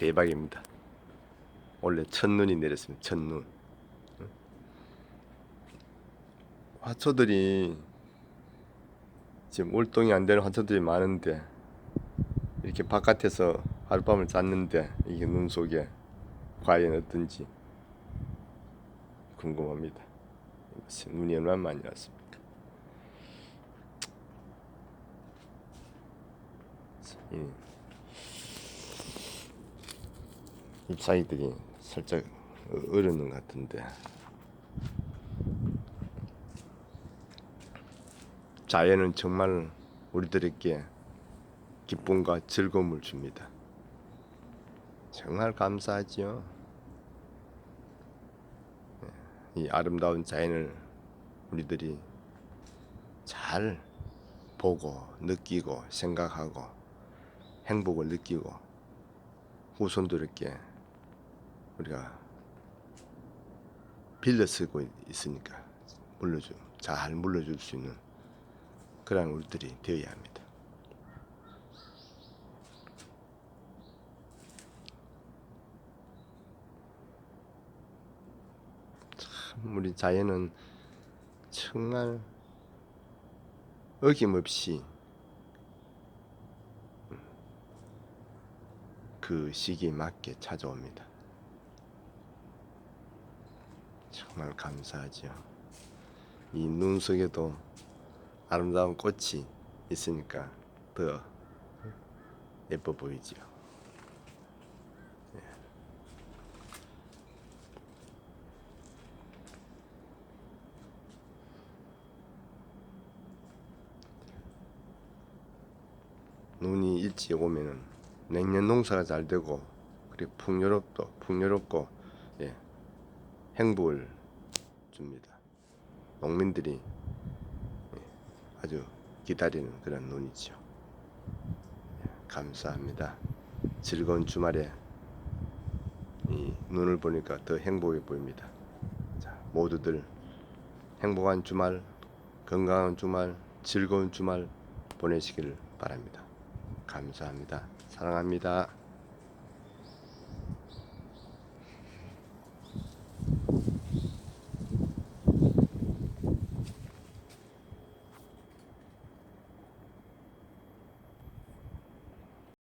대박입니다. 원래 첫눈이 내렸습니다. 첫눈. 화초들이 지금 월동이 안 되는 화초들이 많은데 이렇게 바깥에서 하룻밤을 잤는데 이게 눈 속에 과연 어떤지 궁금합니다. 눈이 얼마나 많이 왔습니까? 이 잎사귀들이 살짝 얼었는 것 같은데 자연은 정말 우리들에게 기쁨과 즐거움을 줍니다. 정말 감사하지요. 이 아름다운 자연을 우리들이 잘 보고 느끼고 생각하고 행복을 느끼고 후손들에게 우리가 빌려 쓰고 있으니까 물려주 잘 물려줄 수 있는 그런 우리들이 되어야 합니다. 참 우리 자연은 정말 어김없이 그 시기에 맞게 찾아옵니다. 정말 감사하죠. 이눈 속에도 아름다운 꽃이 있으니까 더 예뻐 보이지요. 예. 눈이 일찍 오면은 냉년 농사가 잘 되고 그리고 풍요롭도 풍요롭고 예, 행복을 줍니다. 농민들이 예, 아주 기다리는 그런 눈이죠. 예, 감사합니다. 즐거운 주말에 이 눈을 보니까 더 행복해 보입니다. 자, 모두들 행복한 주말, 건강한 주말, 즐거운 주말 보내시기를 바랍니다. 감사합니다. 사랑합니다.